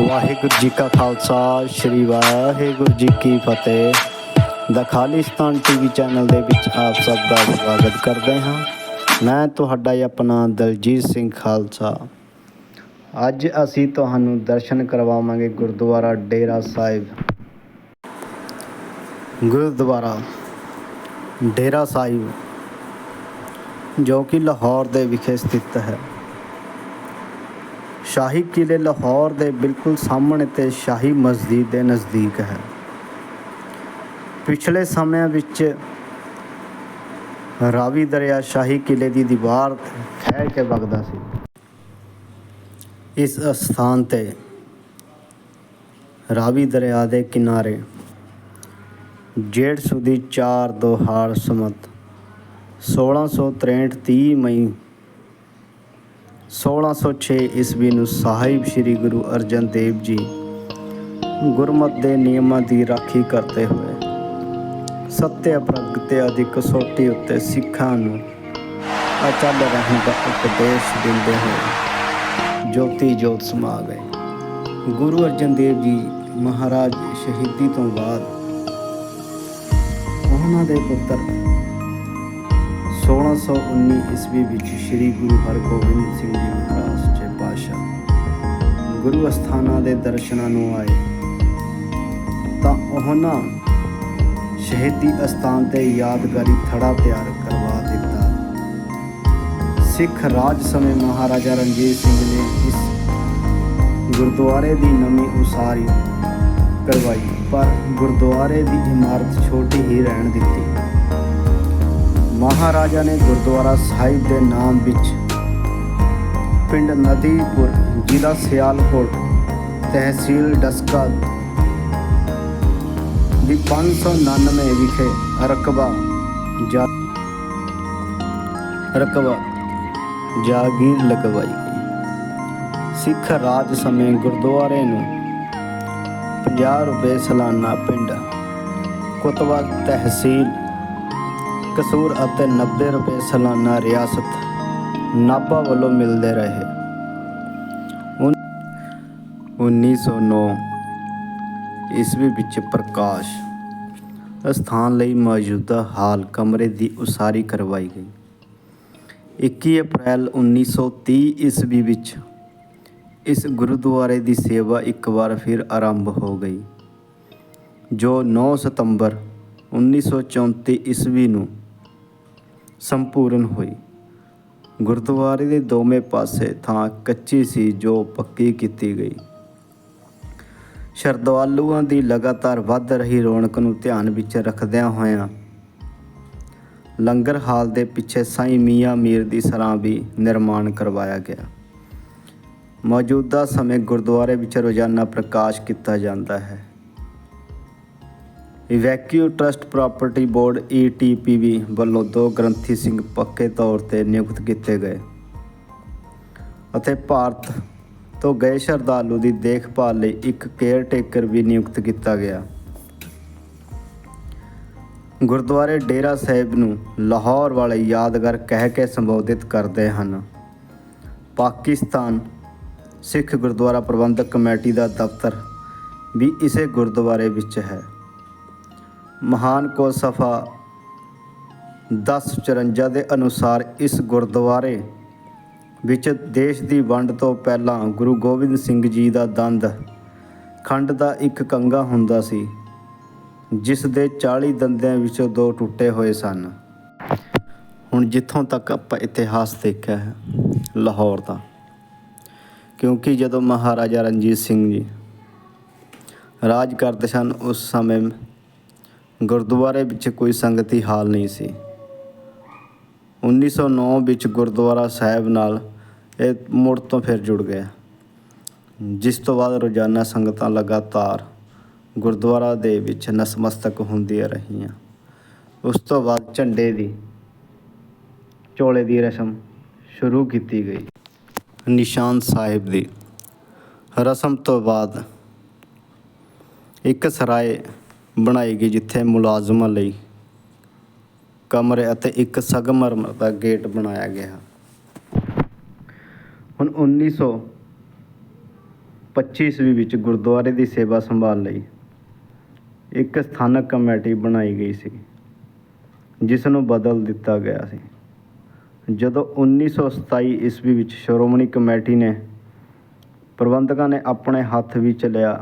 ਵਾਹਿਗੁਰੂ ਜੀ ਕਾ ਖਾਲਸਾ, ਸ੍ਰੀ ਵਾਹਿਗੁਰੂ ਜੀ ਕੀ ਫਤਿਹ। ਦਾ Khalistan TV channel ਦੇ ਵਿੱਚ ਆਪ ਸਭ ਦਾ ਸਵਾਗਤ ਕਰਦੇ ਹਾਂ। ਮੈਂ ਤੁਹਾਡਾ ਹੀ ਆਪਣਾ ਦਲਜੀਤ ਸਿੰਘ ਖਾਲਸਾ। ਅੱਜ ਅਸੀਂ ਤੁਹਾਨੂੰ ਦਰਸ਼ਨ ਕਰਵਾਵਾਂਗੇ ਗੁਰਦੁਆਰਾ ਡੇਰਾ ਸਾਹਿਬ। ਗੁਰਦੁਆਰਾ ਡੇਰਾ ਸਾਹਿਬ, ਜੋ ਕਿ ਲਾਹੌਰ ਦੇ ਵਿਖੇ ਸਥਿਤ ਹੈ। ਸ਼ਾਹੀ ਕਿਲੇ ਲਾਹੌਰ ਦੇ ਬਿਲਕੁਲ ਸਾਹਮਣੇ ਤੇ ਸ਼ਾਹੀ ਮਸਜਿਦ ਦੇ ਨਜ਼ਦੀਕ ਹੈ। ਪਿਛਲੇ ਸਮਿਆਂ ਵਿੱਚ ਰਾਵੀ ਦਰਿਆ ਸ਼ਾਹੀ ਕਿਲੇ ਦੀ ਦੀਵਾਰ ਖਹਿ ਕੇ ਵਗਦਾ ਸੀ। ਇਸ ਸਥਾਨ ਤੇ ਰਾਵੀ ਦਰਿਆ ਦੇ ਕਿਨਾਰੇ ਜੇਠ ਸੁਦੀ 4 ਦੋਹਾਰ ਸਮਤ 1663 30 ਮਈ 1606 ਈਸਵੀ ਨੂੰ ਸਾਹਿਬ ਸ੍ਰੀ ਗੁਰੂ ਅਰਜਨ ਦੇਵ ਜੀ ਗੁਰਮਤਿ ਦੇ ਨਿਯਮਾਂ ਦੀ ਰਾਖੀ ਕਰਦੇ ਹੋਏ ਸੱਤਿਆ ਪ੍ਰਗਟਿ ਆਦਿ ਕਸੌਟੀ ਉੱਤੇ ਸਿੱਖਾਂ ਨੂੰ ਅਚਲ ਰਹਿਣ ਦਾ ਉਪਦੇਸ਼ ਦਿੰਦੇ ਹੋਏ ਜੋਤੀ ਜੋਤ ਸਮਾ ਗਏ। ਗੁਰੂ ਅਰਜਨ ਦੇਵ ਜੀ ਮਹਾਰਾਜ ਸ਼ਹੀਦੀ ਤੋਂ ਬਾਅਦ ਉਹਨਾਂ ਦੇ ਪੁੱਤਰ 1619 ਈਸਵੀ ਵਿੱਚ ਸ੍ਰੀ ਗੁਰੂ ਹਰਗੋਬਿੰਦ ਸਿੰਘ ਜੀ ਮਹਾਰਾਜ ਜੀ ਪਾਸ਼ਾ ਗੁਰੂ ਅਸਥਾਨਾਂ ਦੇ ਦਰਸ਼ਨਾਂ ਨੂੰ ਆਏ। ਤਾਂ ਉਹਨਾਂ ਸ਼ਹੀਦੀ ਅਸਥਾਨ ਤੇ ਯਾਦਗਾਰੀ ਥੜਾ ਤਿਆਰ ਕਰਵਾ ਦਿੱਤਾ। ਸਿੱਖ ਰਾਜ ਸਮੇਂ ਮਹਾਰਾਜਾ ਰਣਜੀਤ ਸਿੰਘ ਨੇ ਇਸ ਗੁਰਦੁਆਰੇ ਦੀ ਨਵੀਂ ਉਸਾਰੀ ਕਰਵਾਈ, ਪਰ ਗੁਰਦੁਆਰੇ ਦੀ ਇਮਾਰਤ ਛੋਟੀ ਹੀ ਰਹਿਣ ਦਿੱਤੀ। ਮਹਾਰਾਜਾ ਨੇ ਗੁਰਦੁਆਰਾ ਸਾਹਿਬ ਦੇ ਨਾਮ ਵਿੱਚ ਪਿੰਡ ਨਦੀਪੁਰ ਜ਼ਿਲ੍ਹਾ ਸਿਆਲਕੋਟ ਤਹਿਸੀਲ ਡਸਕਾ ਦੀ 599 ਵਿਖੇ ਰਕਬਾ ਜਾ ਰਕਬਾ ਜਾਗੀਰ ਲਗਵਾਈ ਸਿੱਖ ਰਾਜ ਸਮੇਂ ਗੁਰਦੁਆਰੇ ਨੂੰ 50 ਰੁਪਏ ਸਾਲਾਨਾ ਪਿੰਡ, ਕੁਤਵਾ ਤਹਿਸੀਲ ਕਸੂਰ ਅਤੇ 90 ਰੁਪਏ ਸਾਲਾਨਾ ਰਿਆਸਤ ਨਾਭਾ ਵੱਲੋਂ ਮਿਲਦੇ ਰਹੇ। ਉਨ- 1909 ਈਸਵੀ ਵਿੱਚ ਪ੍ਰਕਾਸ਼ ਸਥਾਨ ਲਈ ਮੌਜੂਦਾ ਹਾਲ ਕਮਰੇ ਦੀ ਉਸਾਰੀ ਕਰਵਾਈ ਗਈ। 21 ਅਪ੍ਰੈਲ 1930 ਈਸਵੀ ਵਿੱਚ ਇਸ ਗੁਰਦੁਆਰੇ ਦੀ ਸੇਵਾ ਇੱਕ ਵਾਰ ਫਿਰ ਆਰੰਭ ਹੋ ਗਈ, ਜੋ 9 ਸਤੰਬਰ 1934 ਈਸਵੀ ਨੂੰ ਸੰਪੂਰਨ ਹੋਈ। ਗੁਰਦੁਆਰੇ ਦੇ ਦੋਵੇਂ ਪਾਸੇ ਥਾਂ ਕੱਚੀ ਸੀ ਜੋ ਪੱਕੀ ਕੀਤੀ ਗਈ। ਸ਼ਰਧਾਲੂਆਂ ਦੀ ਲਗਾਤਾਰ ਵੱਧ ਰਹੀ ਰੌਣਕ ਨੂੰ ਧਿਆਨ ਵਿੱਚ ਰੱਖਦਿਆਂ ਹੋਇਆਂ ਲੰਗਰ ਹਾਲ ਦੇ ਪਿੱਛੇ ਸਾਈਂ ਮੀਆਂ ਮੀਰ ਦੀ ਸਰਾਂ ਵੀ ਨਿਰਮਾਣ ਕਰਵਾਇਆ ਗਿਆ। ਮੌਜੂਦਾ ਸਮੇਂ ਗੁਰਦੁਆਰੇ ਵਿੱਚ ਰੋਜ਼ਾਨਾ ਪ੍ਰਕਾਸ਼ ਕੀਤਾ ਜਾਂਦਾ ਹੈ। Evacuee trust property board ETPB ਵੱਲੋਂ ਦੋ ਗ੍ਰੰਥੀ ਸਿੰਘ ਪੱਕੇ ਤੌਰ ਤੇ ਨਿਯੁਕਤ ਕੀਤੇ ਗਏ। ਅਤੇ ਭਾਰਤ ਤੋਂ ਗਏ ਸ਼ਰਧਾਲੂ ਦੀ ਦੇਖਭਾਲ ਲਈ ਇੱਕ ਕੇਅਰ ਟੇਕਰ ਵੀ ਨਿਯੁਕਤ ਕੀਤਾ ਗਿਆ। ਗੁਰਦੁਆਰੇ ਡੇਰਾ ਸਾਹਿਬ ਨੂੰ ਲਾਹੌਰ ਵਾਲੇ ਯਾਦਗਾਰ ਕਹਿ ਕੇ ਸੰਬੋਧਿਤ ਕਰਦੇ ਹਨ। ਪਾਕਿਸਤਾਨ ਸਿੱਖ ਗੁਰਦੁਆਰਾ ਪ੍ਰਬੰਧਕ ਕਮੇਟੀ ਦਾ ਦਫ਼ਤਰ ਵੀ ਇਸੇ ਗੁਰਦੁਆਰੇ ਵਿੱਚ ਹੈ। ਮਹਾਨ ਕੋ ਸਫਾ 1054 ਦੇ ਅਨੁਸਾਰ ਇਸ ਗੁਰਦੁਆਰੇ ਵਿੱਚ ਦੇਸ਼ ਦੀ ਵੰਡ ਤੋਂ ਪਹਿਲਾਂ ਗੁਰੂ ਗੋਬਿੰਦ ਸਿੰਘ ਜੀ ਦਾ ਦੰਦ ਖੰਡ ਦਾ ਇੱਕ ਕੰਗਾ ਹੁੰਦਾ ਸੀ, ਜਿਸ ਦੇ 40 ਦੰਦਿਆਂ ਵਿੱਚੋਂ ਦੋ ਟੁੱਟੇ ਹੋਏ ਸਨ। ਹੁਣ ਜਿੱਥੋਂ ਤੱਕ ਆਪਾਂ ਇਤਿਹਾਸ ਦੇਖਿਆ ਹੈ, ਲਾਹੌਰ ਦਾ, ਕਿਉਂਕਿ ਜਦੋਂ ਮਹਾਰਾਜਾ ਰਣਜੀਤ ਸਿੰਘ ਜੀ ਰਾਜ ਕਰਦੇ ਸਨ, ਉਸ ਸਮੇਂ ਗੁਰਦੁਆਰੇ ਵਿੱਚ ਕੋਈ ਸੰਗਤੀ ਹਾਲ ਨਹੀਂ ਸੀ। 1909 ਵਿੱਚ ਗੁਰਦੁਆਰਾ ਸਾਹਿਬ ਨਾਲ ਇਹ ਮੁੜ ਤੋਂ ਫਿਰ ਜੁੜ ਗਿਆ। ਜਿਸ ਤੋਂ ਬਾਅਦ ਰੋਜ਼ਾਨਾ ਸੰਗਤਾਂ ਲਗਾਤਾਰ ਗੁਰਦੁਆਰਾ ਦੇ ਵਿੱਚ ਨਸਮਸਤਕ ਹੁੰਦੀਆਂ ਰਹੀਆਂ। ਉਸ ਤੋਂ ਬਾਅਦ ਝੰਡੇ ਦੀ, ਚੋਲੇ ਦੀ ਰਸਮ ਸ਼ੁਰੂ ਕੀਤੀ ਗਈ। ਨਿਸ਼ਾਨ ਸਾਹਿਬ ਦੀ ਰਸਮ ਤੋਂ ਬਾਅਦ ਇੱਕ ਸਰਾਏ ਬਣਾਈ ਗਈ ਜਿੱਥੇ ਮੁਲਾਜ਼ਮਾਂ ਲਈ ਕਮਰੇ ਅਤੇ ਇੱਕ ਸੰਗਮਰਮਰ ਦਾ ਗੇਟ ਬਣਾਇਆ ਗਿਆ ਹੁਣ 1900 25 ਈਸਵੀ ਵਿੱਚ ਗੁਰਦੁਆਰੇ ਦੀ ਸੇਵਾ ਸੰਭਾਲ ਲਈ ਇੱਕ ਸਥਾਨਕ ਕਮੇਟੀ ਬਣਾਈ ਗਈ ਸੀ ਜਿਸ ਨੂੰ ਬਦਲ ਦਿੱਤਾ ਗਿਆ ਸੀ। ਜਦੋਂ 1927 ਈਸਵੀ ਵਿੱਚ ਸ਼੍ਰੋਮਣੀ ਕਮੇਟੀ ਨੇ ਪ੍ਰਬੰਧਕਾਂ ਨੇ ਆਪਣੇ ਹੱਥ ਵਿੱਚ ਲਿਆ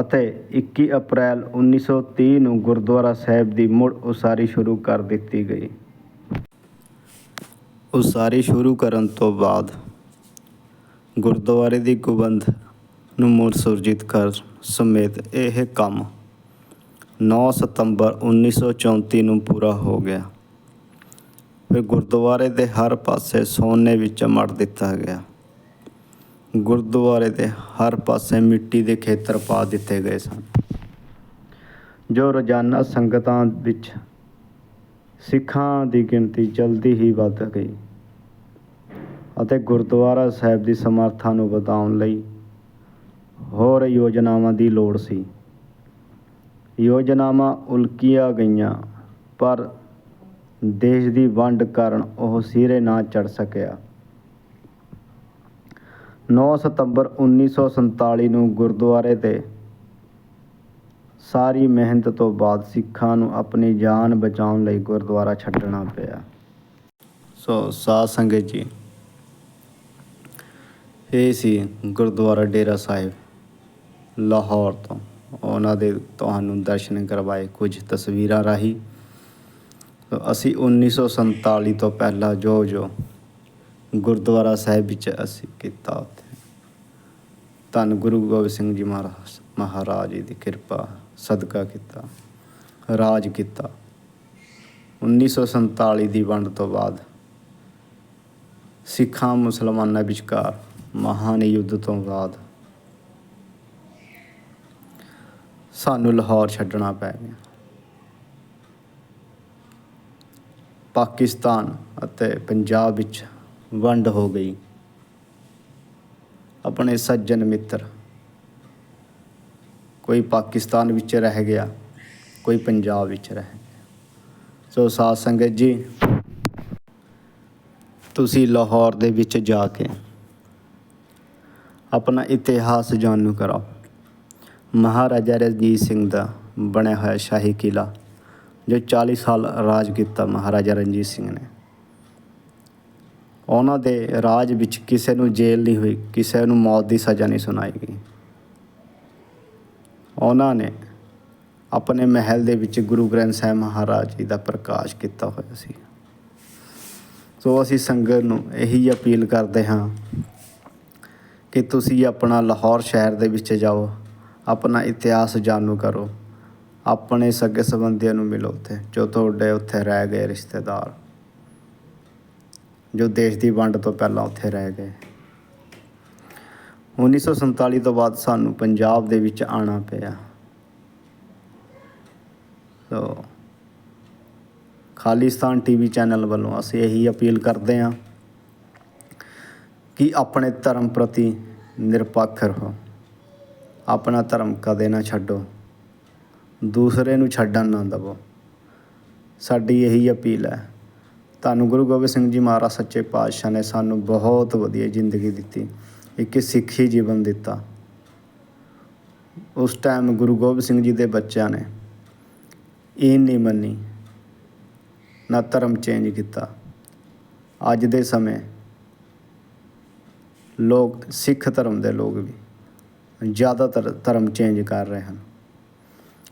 ਅਤੇ 21 ਅਪ੍ਰੈਲ 1930 ਨੂੰ ਗੁਰਦੁਆਰਾ ਸਾਹਿਬ ਦੀ ਮੁੜ ਉਸਾਰੀ ਸ਼ੁਰੂ ਕਰ ਦਿੱਤੀ ਗਈ। ਉਸਾਰੀ ਸ਼ੁਰੂ ਕਰਨ ਤੋਂ ਬਾਅਦ ਗੁਰਦੁਆਰੇ ਦੀ ਗੁਬੰਦ ਨੂੰ ਮੁੜ ਸੁਰਜੀਤ ਕਰ ਸਮੇਤ ਇਹ ਕੰਮ 9 ਸਤੰਬਰ 1934 ਨੂੰ ਪੂਰਾ ਹੋ ਗਿਆ। ਫਿਰ ਗੁਰਦੁਆਰੇ ਦੇ ਹਰ ਪਾਸੇ ਸੋਨੇ ਵਿੱਚ ਮੜ ਦਿੱਤਾ ਗਿਆ। ਗੁਰਦੁਆਰੇ ਦੇ ਹਰ ਪਾਸੇ ਮਿੱਟੀ ਦੇ ਖੇਤਰ ਪਾ ਦਿੱਤੇ ਗਏ ਸਨ। ਜੋ ਰੋਜ਼ਾਨਾ ਸੰਗਤਾਂ ਵਿੱਚ ਸਿੱਖਾਂ ਦੀ ਗਿਣਤੀ ਜਲਦੀ ਹੀ ਵੱਧ ਗਈ ਅਤੇ ਗੁਰਦੁਆਰਾ ਸਾਹਿਬ ਦੀ ਸਮਰੱਥਾ ਨੂੰ ਵਧਾਉਣ ਲਈ ਹੋਰ ਯੋਜਨਾਵਾਂ ਦੀ ਲੋੜ ਸੀ। ਯੋਜਨਾਵਾਂ ਉਲਕੀਆਂ ਗਈਆਂ, ਪਰ ਦੇਸ਼ ਦੀ ਵੰਡ ਕਾਰਨ ਉਹ ਸਿਰੇ ਨਾ ਚੜ ਸਕਿਆ। 9 ਸਤੰਬਰ 1947 ਨੂੰ ਗੁਰਦੁਆਰੇ ਤੇ ਸਾਰੀ ਮਿਹਨਤ ਤੋਂ ਬਾਅਦ ਸਿੱਖਾਂ ਨੂੰ ਆਪਣੀ ਜਾਨ ਬਚਾਉਣ ਲਈ ਗੁਰਦੁਆਰਾ ਛੱਡਣਾ ਪਿਆ। ਸੋ ਸਾਧ ਸੰਗਤ ਜੀ, ਇਹ ਸੀ ਗੁਰਦੁਆਰਾ ਡੇਰਾ ਸਾਹਿਬ, ਲਾਹੌਰ ਤੋਂ। ਉਹਨਾਂ ਦੇ ਤੁਹਾਨੂੰ ਦਰਸ਼ਨ ਕਰਵਾਏ ਕੁਝ ਤਸਵੀਰਾਂ ਰਾਹੀਂ। ਤੋ ਅਸੀਂ 1947 ਤੋਂ ਪਹਿਲਾਂ ਜੋ ਜੋ ਗੁਰਦੁਆਰਾ ਸਾਹਿਬ ਵਿੱਚ ਅਸੀਂ ਕੀਤਾ ਉੱਥੇ। ਧੰਨ ਗੁਰੂ ਗੋਬਿੰਦ ਸਿੰਘ ਜੀ ਮਹਾਰਾਜ ਮਹਾਰਾਜ ਜੀ ਦੀ ਕਿਰਪਾ, ਸਦਕਾ ਕੀਤਾ, ਰਾਜ ਕੀਤਾ। 1947 ਦੀ ਵੰਡ ਤੋਂ ਬਾਅਦ ਸਿੱਖਾਂ, ਮੁਸਲਮਾਨਾਂ ਵਿਚਕਾਰ ਮਹਾਨ ਯੁੱਧ ਤੋਂ ਬਾਅਦ ਸਾਨੂੰ ਲਾਹੌਰ ਛੱਡਣਾ ਪੈ ਗਿਆ। ਪਾਕਿਸਤਾਨ ਅਤੇ ਪੰਜਾਬ ਵਿੱਚ ਵੰਡ ਹੋ ਗਈ। ਆਪਣੇ ਸੱਜਣ ਮਿੱਤਰ, ਕੋਈ ਪਾਕਿਸਤਾਨ ਵਿੱਚ ਰਹਿ ਗਿਆ, ਕੋਈ ਪੰਜਾਬ ਵਿੱਚ ਰਹਿ ਗਿਆ। ਸੋ ਸਾਧ ਸੰਗਤ ਜੀ, ਤੁਸੀਂ ਲਾਹੌਰ ਦੇ ਵਿੱਚ ਜਾ ਕੇ ਆਪਣਾ ਇਤਿਹਾਸ ਜਾਣੂ ਕਰਾਓ ਮਹਾਰਾਜਾ ਰਣਜੀਤ ਸਿੰਘ ਦਾ ਬਣਿਆ ਹੋਇਆ ਸ਼ਾਹੀ ਕਿਲਾ ਜੋ 40 ਸਾਲ ਰਾਜ ਕੀਤਾ ਮਹਾਰਾਜਾ ਰਣਜੀਤ ਸਿੰਘ ਨੇ। ਉਹਨਾਂ ਦੇ ਰਾਜ ਵਿੱਚ ਕਿਸੇ ਨੂੰ ਜੇਲ੍ਹ ਨਹੀਂ ਹੋਈ, ਕਿਸੇ ਨੂੰ ਮੌਤ ਦੀ ਸਜ਼ਾ ਨਹੀਂ ਸੁਣਾਈ ਗਈ। ਉਹਨਾਂ ਨੇ ਆਪਣੇ ਮਹਿਲ ਦੇ ਵਿੱਚ ਗੁਰੂ ਗ੍ਰੰਥ ਸਾਹਿਬ ਮਹਾਰਾਜ ਜੀ ਦਾ ਪ੍ਰਕਾਸ਼ ਕੀਤਾ ਹੋਇਆ ਸੀ। ਸੋ ਅਸੀਂ ਸੰਗਤ ਨੂੰ ਇਹੀ ਅਪੀਲ ਕਰਦੇ ਹਾਂ ਕਿ ਤੁਸੀਂ ਆਪਣਾ ਲਾਹੌਰ ਸ਼ਹਿਰ ਦੇ ਵਿੱਚ ਜਾਓ, ਆਪਣਾ ਇਤਿਹਾਸ ਜਾਣੂ ਕਰੋ, ਆਪਣੇ ਸੱਗੇ ਸੰਬੰਧੀਆਂ ਨੂੰ ਮਿਲੋ ਉੱਥੇ, ਜੋ ਤੁਹਾਡੇ ਉੱਥੇ ਰਹਿ ਗਏ ਰਿਸ਼ਤੇਦਾਰ। ਜੋ ਦੇਸ਼ ਦੀ ਵੰਡ ਤੋਂ ਪਹਿਲਾਂ ਉੱਥੇ ਰਹਿ ਗਏ। 1947 ਤੋਂ ਬਾਅਦ ਸਾਨੂੰ ਪੰਜਾਬ ਦੇ ਵਿੱਚ ਆਣਾ ਪਿਆ। ਸੋ, ਖਾਲਿਸਤਾਨ ਟੀਵੀ ਚੈਨਲ ਵੱਲੋਂ ਅਸੀਂ ਇਹੀ ਅਪੀਲ ਕਰਦੇ ਹਾਂ ਕਿ ਆਪਣੇ ਧਰਮ ਪ੍ਰਤੀ ਨਿਰਪੱਖ ਰਹੋ। ਆਪਣਾ ਧਰਮ ਕਦੇ ਨਾ ਛੱਡੋ। ਦੂਸਰੇ ਨੂੰ ਛੱਡਣ ਨਾ ਦੇਵੋ। ਸਾਡੀ ਇਹੀ ਅਪੀਲ ਹੈ ਤੁਹਾਨੂੰ ਗੁਰੂ ਗੋਬਿੰਦ ਸਿੰਘ ਜੀ ਮਹਾਰਾਜ ਸੱਚੇ ਪਾਤਸ਼ਾਹ ਨੇ ਸਾਨੂੰ ਬਹੁਤ ਵਧੀਆ ਜ਼ਿੰਦਗੀ ਦਿੱਤੀ, ਇੱਕ ਸਿੱਖੀ ਜੀਵਨ ਦਿੱਤਾ। ਉਸ ਟਾਈਮ ਗੁਰੂ ਗੋਬਿੰਦ ਸਿੰਘ ਜੀ ਦੇ ਬੱਚਿਆਂ ਨੇ ਇਹ ਨਹੀਂ ਮੰਨੀ, ਨਾ ਧਰਮ ਚੇਂਜ ਕੀਤਾ। ਅੱਜ ਦੇ ਸਮੇਂ ਲੋਕ, ਸਿੱਖ ਧਰਮ ਦੇ ਲੋਕ ਵੀ ਜ਼ਿਆਦਾਤਰ ਧਰਮ ਚੇਂਜ ਕਰ ਰਹੇ ਹਨ,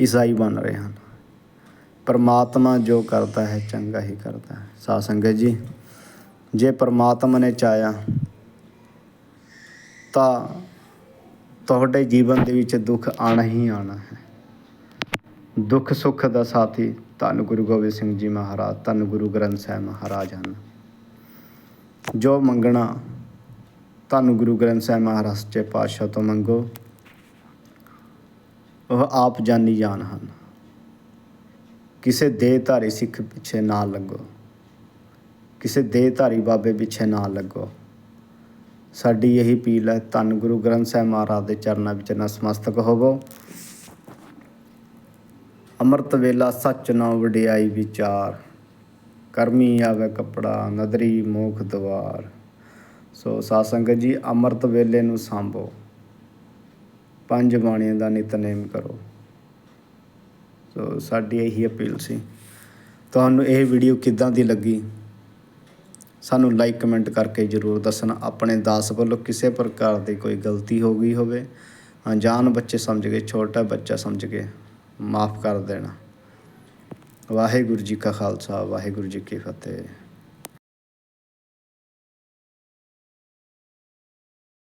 ਈਸਾਈ ਬਣ ਰਹੇ ਹਨ। ਪਰਮਾਤਮਾ ਜੋ ਕਰਦਾ ਹੈ, ਚੰਗਾ ਹੀ ਕਰਦਾ ਹੈ। ਸਾਧ ਸੰਗਤ ਜੀ, ਜੇ ਪਰਮਾਤਮਾ ਨੇ ਚਾਹਿਆ, ਤਾਂ ਤੁਹਾਡੇ ਜੀਵਨ ਦੇ ਵਿੱਚ ਦੁੱਖ ਆਣਾ ਹੀ ਆਣਾ ਹੈ। ਦੁੱਖ ਸੁੱਖ ਦਾ ਸਾਥੀ ਧੰਨ ਗੁਰੂ ਗੋਬਿੰਦ ਸਿੰਘ ਜੀ ਮਹਾਰਾਜ, ਧੰਨ ਗੁਰੂ ਗ੍ਰੰਥ ਸਾਹਿਬ ਮਹਾਰਾਜ ਹਨ। ਜੋ ਮੰਗਣਾ, ਧੰਨ ਗੁਰੂ ਗ੍ਰੰਥ ਸਾਹਿਬ ਮਹਾਰਾਜ ਸੱਚੇ ਪਾਤਸ਼ਾਹ ਤੋਂ ਮੰਗੋ, ਉਹ ਆਪ ਜਾਨੀ ਜਾਨ ਹਨ। ਕਿਸੇ ਦੇਹਧਾਰੀ ਸਿੱਖ ਪਿੱਛੇ ਨਾ ਲੱਗੋ। ਕਿਸੇ ਦੇਹਧਾਰੀ ਬਾਬੇ ਪਿੱਛੇ ਨਾ ਲੱਗੋ। ਸਾਡੀ ਇਹੀ ਅਪੀਲ ਹੈ, ਧੰਨ ਗੁਰੂ ਗ੍ਰੰਥ ਸਾਹਿਬ ਮਹਾਰਾਜ ਦੇ ਚਰਨਾਂ ਵਿੱਚ ਨਸਮਸਤਕ ਹੋਵੋ। ਅੰਮ੍ਰਿਤ ਵੇਲਾ ਸੱਚ ਨਾ ਵਡਿਆਈ ਵਿਚਾਰ, ਕਰਮੀ ਆਵੇ ਕਪੜਾ, ਨਦਰੀ ਮੋਖ ਦਵਾਰ। ਸੋ ਸਾਧ ਸੰਗਤ ਜੀ, ਅੰਮ੍ਰਿਤ ਵੇਲੇ ਨੂੰ ਸੰਭੋ। ਪੰਜ ਬਾਣੀਆਂ ਦਾ ਨਿਤਨੇਮ ਕਰੋ। ਸੋ ਸਾਡੀ ਇਹੀ ਅਪੀਲ ਸੀ। ਤੁਹਾਨੂੰ ਇਹ ਵੀਡੀਓ ਕਿੱਦਾਂ ਦੀ ਲੱਗੀ? ਸਾਨੂੰ ਲਾਈਕ ਕਮੈਂਟ ਕਰਕੇ ਜਰੂਰ ਦੱਸਣਾ। ਆਪਣੇ ਦਾਸ ਵੱਲੋਂ ਕਿਸੇ ਪ੍ਰਕਾਰ ਦੀ ਕੋਈ ਗਲਤੀ ਹੋ ਗਈ ਹੋਵੇ ਅਣਜਾਣ ਬੱਚੇ ਸਮਝ ਕੇ ਛੋਟਾ ਬੱਚਾ ਸਮਝ ਕੇ ਮਾਫ ਕਰ ਦੇਣਾ। ਵਾਹਿਗੁਰੂ ਜੀ ਕਾ ਖਾਲਸਾ, ਵਾਹਿਗੁਰੂ ਜੀ ਕੀ ਫਤਿਹ।